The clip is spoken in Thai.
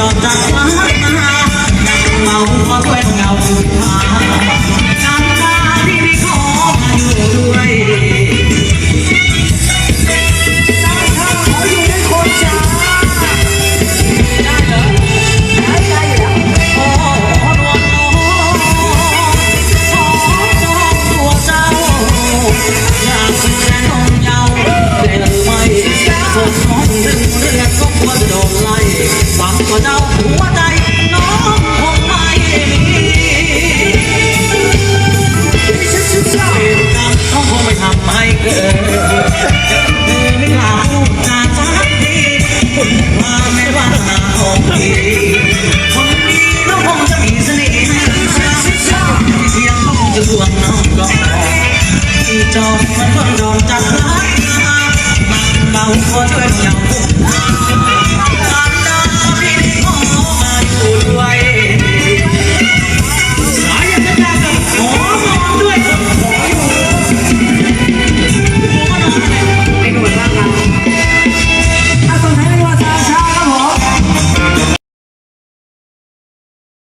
จอดจากฟ้ จะโดนไล่หวังว่าเจ้าหัวใจน้องคงไม่มีชิชิชาเหตุการณ์เขาคงไม่ทำให้เกิดไม่กล่าวพูดจาสักทีคุณว่าไม่ว่าหน้าของพี่คนดีก็คงจะมีเสน่ห์ที่เสียงเขาคงจะลวงน้องก็ที่จอมมันคนโดนจับรักมาเบาขอช่วยเหยา